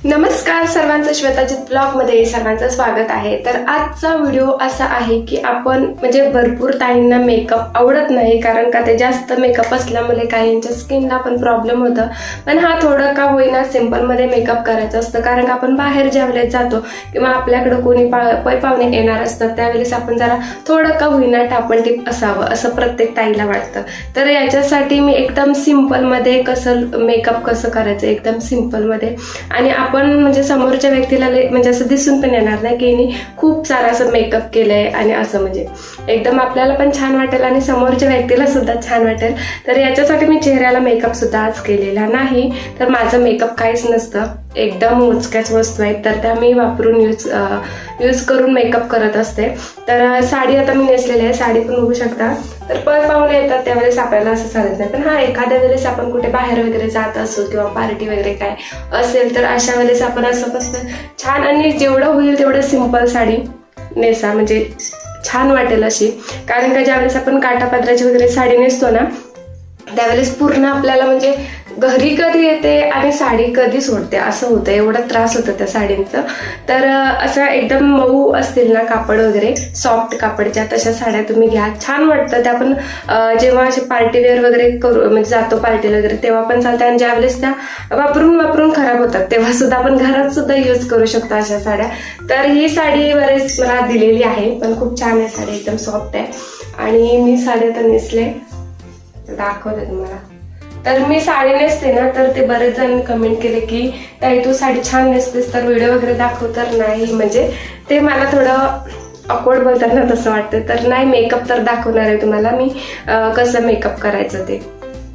नमस्कार सर्वांचं श्वेताजित ब्लॉगमध्ये सर्वांचं स्वागत आहे. तर आजचा व्हिडिओ असा आहे की आपण म्हणजे भरपूर ताईंना मेकअप आवडत नाही कारण का ते जास्त मेकअप असल्यामुळे काहींच्या स्किनला पण प्रॉब्लेम होतं. पण हा थोडं का होईना सिम्पलमध्ये मेकअप करायचं असतं कारण का आपण बाहेर ज्यावेळेस जातो किंवा आपल्याकडं कोणी पा पै पाहुणे येणार असतात त्यावेळेस आपण जरा थोडं का होईना टापण टिप असावं असं प्रत्येक ताईला वाटतं. तर याच्यासाठी मी एकदम सिम्पलमध्ये कसं मेकअप कसं करायचं एकदम सिम्पलमध्ये आणि आपण म्हणजे समोरच्या व्यक्तीला म्हणजे असं दिसून पण येणार नाही की यांनी खूप सारा असं मेकअप केलंय आणि असं म्हणजे. एकदम आपल्याला पण छान वाटेल आणि समोरच्या व्यक्तीला सुद्धा छान वाटेल. तर याच्यासाठी मी चेहऱ्याला मेकअप सुद्धा आज केलेला नाही. तर माझं मेकअप काहीच नसतं. एकदम मोजक्याच वस्तू आहेत. तर त्या मी वापरून यूज यूज करून मेकअप करत असते. तर साडी आता मी नेसलेली आहे. साडी पण बघू शकता. तर पर पाहुणे येतात. त्यावेळेस आपल्याला असं चालत नाही. पण हा एखाद्या वेळेस आपण कुठे बाहेर वगैरे जात असू किंवा पार्टी वगैरे काय असेल तर अशा वेळेस आपण असं कसं छान आणि जेवढं होईल तेवढं सिंपल साडी नेसा. म्हणजे छान वाटेल अशी. कारण का ज्यावेळेस आपण काटापात्राची वगैरे साडी नेसतो ना त्यावेळेस पूर्ण आपल्याला म्हणजे घरी कधी येते आणि साडी कधी सोडते असं होतं. एवढा त्रास होतो त्या साडींचं. तर असं एकदम मऊ असतील ना कापड वगैरे सॉफ्ट कापडच्या तशा साड्या तुम्ही घ्या. छान वाटतं. त्या पण जेव्हा असे पार्टी वेअर वगैरे करू म्हणजे जातो पार्टीला वगैरे तेव्हा पण चालतं. आणि ज्यावेळेस त्या वापरून वापरून खराब होतात तेव्हा सुद्धा आपण घरात सुद्धा यूज करू शकतो अशा साड्या. तर ही साडी बरेच मला दिलेली आहे पण खूप छान आहे साडी. एकदम सॉफ्ट आहे. आणि मी साडी आता नेसले. दाखवते तुम्हाला. तर मी साडी नेसते ना तर ते बरेच जण कमेंट केले की ताई तू साडी छान नेसतेस तर व्हिडिओ वगैरे दाखव. तर नाही म्हणजे ते मला थोडं ऑकवर्ड बोलतात ना तसं वाटतं. तर नाही मेकअप तर दाखवणार आहे तुम्हाला मी. कसं मेकअप करायचं ते.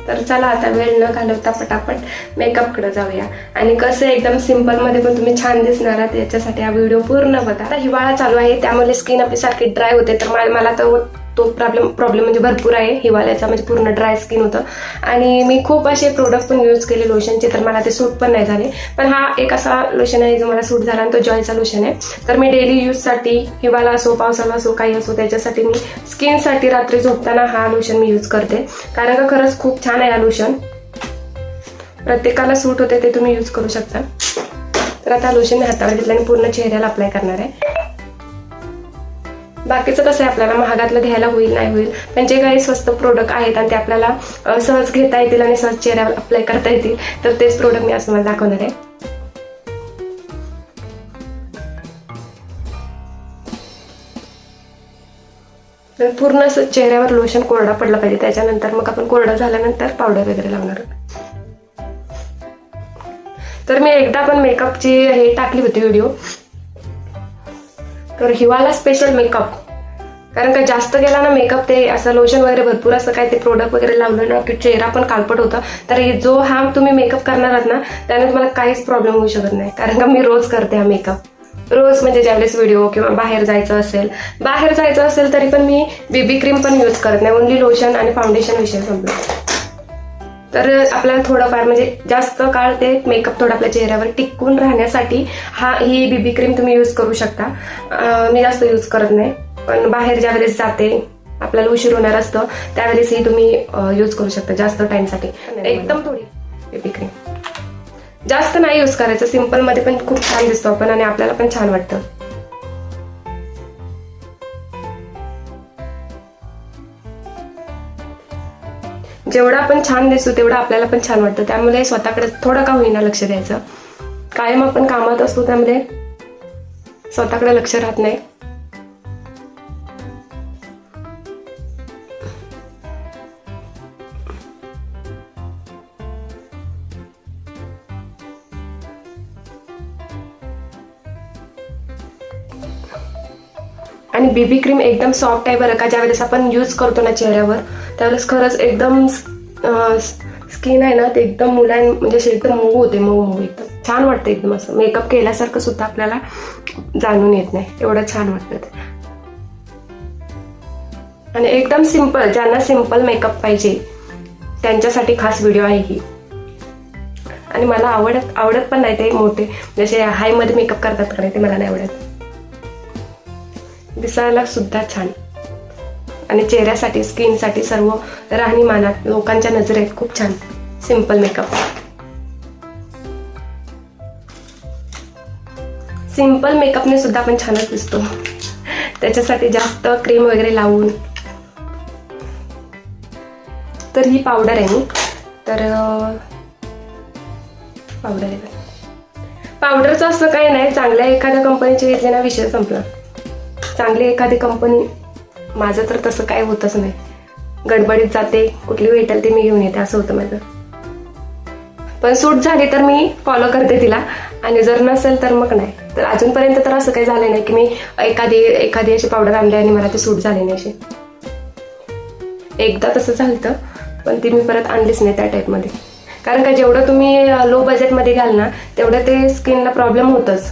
तर चला आता वेळ न घालवता पटापट मेकअपकडे जाऊया. आणि कसं एकदम सिम्पलमध्ये पण तुम्ही छान दिसणार आहात याच्यासाठी हा व्हिडिओ पूर्ण बघा. आता हिवाळा चालू आहे त्यामुळे स्किन आपली सारखी ड्राय होते तर मला तर तो प्रॉब्लेम प्रॉब्लेम म्हणजे भरपूर आहे. हिवाळ्याचा म्हणजे पूर्ण ड्राय स्किन होतं. आणि मी खूप असे प्रोडक्ट पण यूज केले. लोशनचे तर मला ते सूट पण नाही झाले. पण हा एक असा लोशन आहे जो मला सूट झाला आणि तो जॉयचा लोशन आहे. तर मी डेली यूजसाठी हिवाळा असो पावसाळा असो काही असो त्याच्यासाठी मी स्किनसाठी रात्री झोपताना हा लोशन मी यूज करते. कारण का खरंच खूप छान आहे हा लोशन प्रत्येकाला सूट होते ते तुम्ही यूज करू शकता. तर आता लोशन मी हातावर घेतलं आणि पूर्ण चेहऱ्याला अप्लाय करणार आहे. बाकीचं कसं आहे आपल्याला महागातलं घ्यायला होईल नाही होईल. पण जे काही स्वस्त प्रोडक्ट आहेत आणि ते आपल्याला सहज घेता येतील आणि सहज चेहऱ्यावर अप्लाय करता येतील तर तेच प्रोडक्ट मी आज तुम्हाला दाखवणार आहे. तर पूर्ण असं चेहऱ्यावर लोशन कोरडा पडला पाहिजे. त्याच्यानंतर मग आपण कोरडा झाल्यानंतर पावडर वगैरे लावणार तर मी एकदा पण मेकअपची हे टाकली होती व्हिडिओ तर हिवाळा स्पेशल मेकअप कारण का जास्त गेला ना मेकअप ते असं लोशन वगैरे भरपूर असं काय ते प्रोडक्ट वगैरे लावलं ना की चेहरा पण कालपट होता. तर हे जो हा तुम्ही मेकअप करणार आहात ना त्याने तुम्हाला काहीच प्रॉब्लेम होऊ शकत नाही. कारण का मी रोज करते हा मेकअप रोज म्हणजे ज्यावेळेस व्हिडिओ किंवा बाहेर जायचं असेल. बाहेर जायचं असेल तरी पण मी बेबी क्रीम पण यूज करत नाही. ओनली लोशन आणि फाउंडेशन विषय संपलं तर आपल्याला थोडंफार म्हणजे जास्त काळ ते मेकअप थोडं आपल्या चेहऱ्यावर टिकून राहण्यासाठी हा ही बीबी क्रीम तुम्ही यूज करू शकता. मी जास्त यूज करत नाही पण बाहेर ज्या वेळेस जाते आपल्याला उशीर होणार असतं त्यावेळेस ही तुम्ही यूज करू शकता जास्त टाइमसाठी एकदम थोडी बेबी क्रीम जास्त नाही यूज करायचं सिम्पलमध्ये पण खूप छान दिसतो आपण आणि आपल्याला पण छान वाटतं. जेवढं आपण छान दिसू तेवढं आपल्याला पण छान वाटतं. त्यामुळे स्वतःकडे थोडं का होईना लक्ष द्यायचं. कायम आपण कामात असतो त्यामुळे स्वतःकडे लक्ष राहत नाही. आणि बेबी क्रीम एकदम सॉफ्ट आहे बरं का? ज्यावेळेस आपण यूज करतो ना चेहऱ्यावर त्यावेळेस खरंच एकदम स्किन आहे ना ते एकदम मुलां म्हणजे असे एकदम मऊ होते मऊ मऊ एकदम. छान वाटतं एकदम असं. मेकअप केल्यासारखं सुद्धा आपल्याला जाणून येत नाही. एवढं छान वाटतं ते. आणि एकदम सिंपल ज्यांना सिंपल मेकअप पाहिजे त्यांच्यासाठी खास व्हिडिओ आहे ही. आणि मला आवडत आवडत पण नाही ते मोठे. जसे हायमध्ये मेकअप करतात का नाही ते मला नाही आवडत. दिसायला सुद्धा छान. आणि चेहऱ्यासाठी स्किनसाठी सर्व राहणीमानात लोकांच्या नजरेत खूप छान सिंपल मेकअप सिंपल मेकअपने सुद्धा आपण छानच दिसतो. त्याच्यासाठी जास्त क्रीम वगैरे लावून. तर ही पावडर आहे. मी तर पावडर आहे. पावडरचं असं काही नाही. चांगल्या एखाद्या कंपनीची घेतले ना विषय संपला. चांगली एखादी कंपनी माझं तर तसं काय होतच नाही. गडबडीत जाते कुठली भेटेल ते मी घेऊन येते असं होतं माझं. पण सूट झाली तर मी फॉलो करते तिला. आणि जर नसेल तर मग नाही. तर अजूनपर्यंत तर असं काही झालं नाही की मी एखादी एखादी अशी पावडर आणली आणि मला ती सूट झाली नाही अशी. एकदा तसं झालं पण ती मी परत आणलीच नाही त्या टाईपमध्ये कारण का जेवढं तुम्ही लो बजेटमध्ये घ्याल ना तेवढं ते स्किनला प्रॉब्लेम होतंच.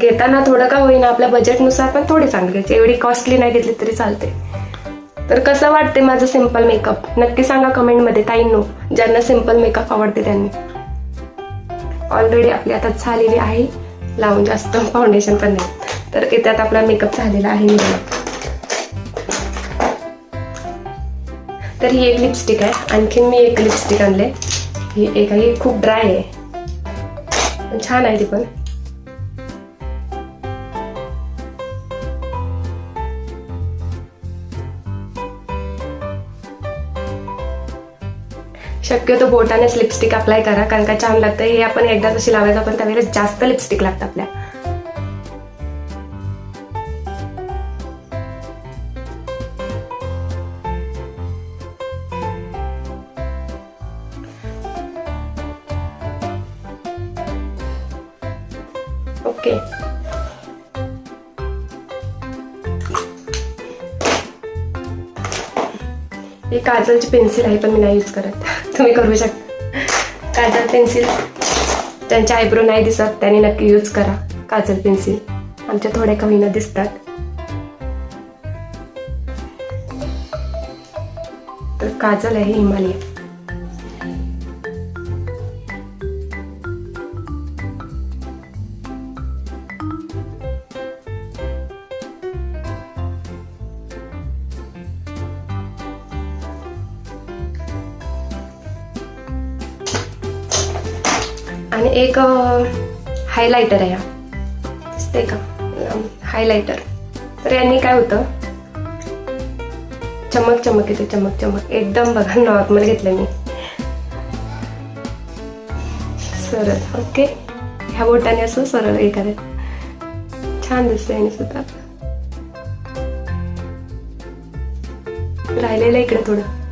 घेताना थोडं का होईना आपल्या बजेटनुसार पण थोडी चांगली घ्यायची. एवढी कॉस्टली नाही घेतली तरी चालते. तर कसं वाटते माझं सिंपल मेकअप नक्की सांगा कमेंटमध्ये ताईंनो ज्यांना सिंपल मेकअप आवडते त्यांनी. ऑलरेडी आपली आता झालेली आहे. लावून जास्त फाउंडेशन पण नाही. तर त्यात आपला मेकअप झालेला आहे तर ही एक लिपस्टिक आहे. आणखीन मी एक लिपस्टिक आणले ही एक आहे खूप ड्राय आहे. छान आहे ती पण. शक्यतो बोटानेच लिपस्टिक अप्लाय करा कारण का छान लागतं हे आपण एकदा जशी लावायचं पण त्यावेळेस जास्त लिपस्टिक लागतं आपल्या. ओके. ही काजलची पेन्सिल आहे पण मी नाही यूज करत. तुम्ही करू शकता काजल पेन्सिल त्यांच्या आयब्रो नाही दिसत त्यांनी नक्की यूज करा. काजल पेन्सिल आमच्या थोड्या कमीनं दिसतात. तर काजल आहे हिमालय. एक हायलायटर आहे हा. दिसते का? हायलायटर तर यांनी काय होतं? चमक चमक येते चमक चमक. एकदम बघा नॉर्मल घेतलं मी. सरळ ओके ह्या बोटाने असं सरळ हे करायचं छान दिसतंय याने सुद्धा. राहिलेलं इकडे थोडं.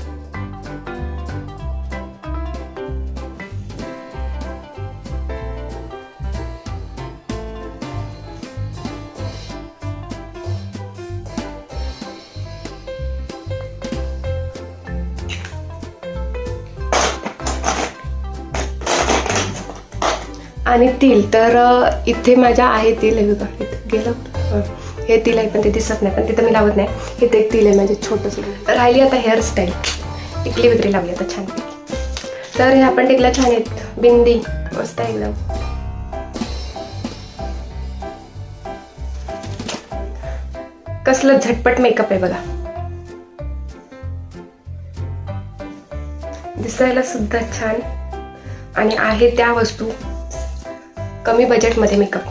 आणि तिल तर इथे माझ्या आहे तिल आहे बघा गेलं. हे तिल आहे पण ते दिसत नाही पण तिथं मी लावत नाही. इथे एक तिल आहे माझे छोटंसं. राहिली आता हेअरस्टाईल टिकली वगैरे लावली आता छान. तर हे आपण टिकल्या छान आहेत. बिंदी मस्त आहे एकदम. कसलं झटपट मेकअप आहे बघा. दिसायला सुद्धा छान. आणि आहे त्या वस्तू. कमी बजेटमध्ये मेकअप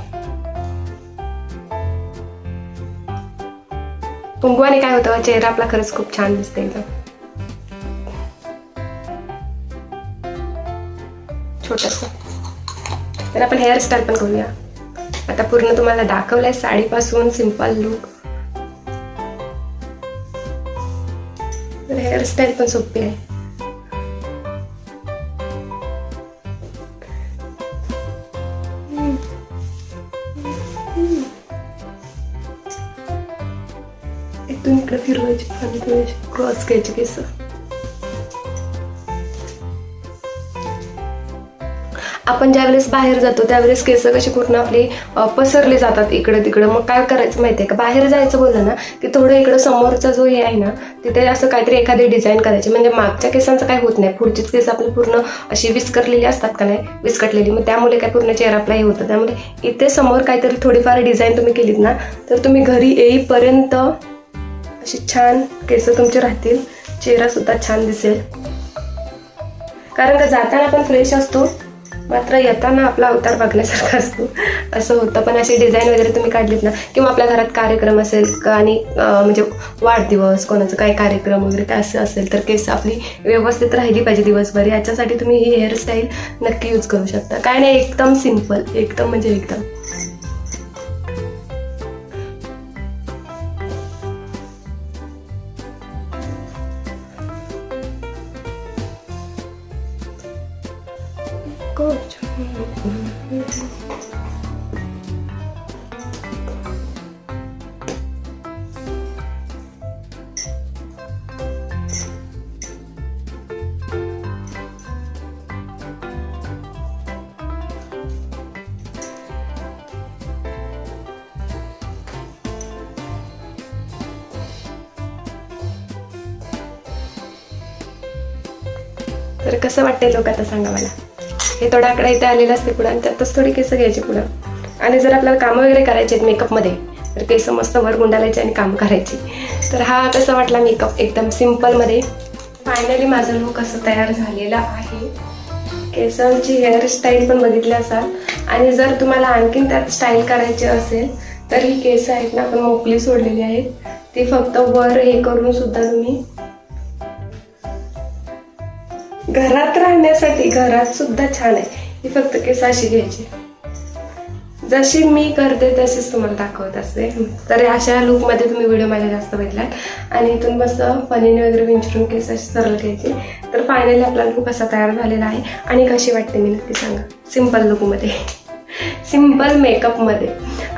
पुंगवाने काय होतं? चेहरा आपला खरंच खूप छान दिसते एकदम. छोटस. तर आपण हेअरस्टाईल पण करूया. आता पूर्ण तुम्हाला दाखवलंय साडीपासून सिंपल लुक तर हेअरस्टाईल पण सोपी आहे. फिरवायची क्रॉस घ्यायची केस. आपण ज्यावेळेस बाहेर जातो त्यावेळेस केस कशी पूर्ण आपली पसरले जातात इकडे तिकडे. मग काय करायचं माहितीये का? बाहेर जायचं बोललं ना की थोडं इकडं समोरचा जो हे आहे ना तिथे असं काहीतरी एखादी डिझाईन करायची. म्हणजे मागच्या केसांचं काय होत नाही. पुढचीच केस आपली पूर्ण अशी विस्करलेली असतात का नाही? विस्कटलेली. मग त्यामुळे काय पूर्ण चेहरा आपला हे होतं. त्यामुळे इथे समोर काहीतरी थोडीफार डिझाईन तुम्ही केलीत ना तर तुम्ही घरी येईपर्यंत अशी छान केस तुमचे राहतील. चेहरा सुद्धा छान दिसेल. कारण का जाताना पण फ्रेश असतो. मात्र येताना आपला अवतार बघण्यासारखा असतो. असं होतं. पण असे डिझाईन वगैरे तुम्ही काढलीत ना किंवा आपल्या घरात कार्यक्रम असेल का आणि म्हणजे वाढदिवस कोणाचं काय कार्यक्रम वगैरे काय असं असेल तर केस आपली व्यवस्थित राहिली पाहिजे दिवसभर. याच्यासाठी तुम्ही ही हेअरस्टाईल नक्की यूज करू शकता. काय नाही एकदम सिंपल एकदम म्हणजे एकदम. तर कसं वाटतंय लोक आता सांगा मला? हे थोडा आकडा इथे आलेला असते पुढं. आणि त्यातच थोडी केसं घ्यायची पुढं. आणि जर आपल्याला कामं वगैरे करायचे आहेत मेकअपमध्ये तर केस मस्त वर गुंडालायचे आणि काम करायची. तर हा कसा वाटला मेकअप एकदम सिम्पलमध्ये फायनली माझं लुक असं तयार झालेला आहे. केसांची हेअरस्टाईल पण बघितली असाल. आणि जर तुम्हाला आणखीन त्यात स्टाईल करायची असेल तर ही केस आहेत ना आपण मोकली सोडलेली आहेत. ती फक्त वर हे करून सुद्धा तुम्ही घरात राहण्यासाठी घरात सुद्धा छान आहे. ही फक्त केस अशी घ्यायची. जशी मी करते तशीच तुम्हाला दाखवत असते. तर अशा लुकमध्ये तुम्ही व्हिडिओ माझ्या जास्त बघितलात. आणि इथून मस्त पनीने वगैरे विंचरून केस अशी सरळ घ्यायची. तर फायनली आपला लुक असा तयार झालेला आहे. आणि कशी वाटते मी नक्की सांगा. सिंपल लुकमध्ये सिंपल मेकअपमध्ये.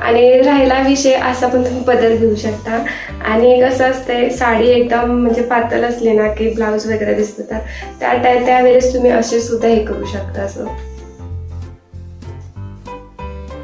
आणि राहिला विषय असा पण तुम्ही बदल घेऊ शकता. आणि कसं असतंय साडी एकदम म्हणजे पातळ असली ना की ब्लाऊज वगैरे दिसतो तर त्या त्या- त्यावेळेस तुम्ही असे सुद्धा हे करू शकता असं.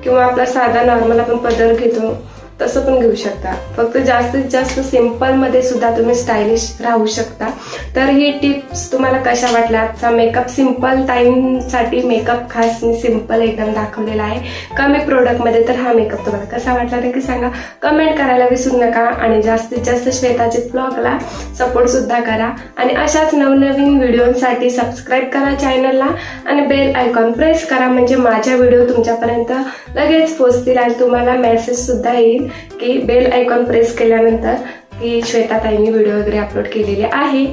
किंवा आपला साधा नॉर्मल आपण पदर घेतो. तसं पण घेऊ शकता. फक्त जास्तीत जास्त सिम्पलमध्ये सुद्धा तुम्ही स्टायलिश राहू शकता. तर ही टिप्स तुम्हाला कशा वाटल्या? आजचा मेकअप सिंपल टाईमसाठी मेकअप खास मी सिंपल एकदम दाखवलेला आहे. कमी प्रोडक्टमध्ये तर हा मेकअप तुम्हाला कसा वाटला नक्की सांगा. कमेंट करायला विसरू नका आणि जास्तीत जास्त श्वेताचे ब्लॉगला सपोर्टसुद्धा करा. आणि अशाच नवनवीन व्हिडिओसाठी सबस्क्राईब करा चॅनलला आणि बेल आयकॉन प्रेस करा. म्हणजे माझ्या व्हिडिओ तुमच्यापर्यंत लगेच पोचतील आणि तुम्हाला मेसेजसुद्धा येईल. की बेल आयकॉन प्रेस केल्यानंतर की श्वेता ताईंनी व्हिडिओ वगैरे अपलोड केलेले आहे.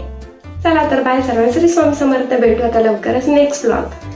चला तर बाय सर्वांना सॉन्ग स्वामी समर्थ. भेटू आता लवकरच नेक्स्ट ब्लॉग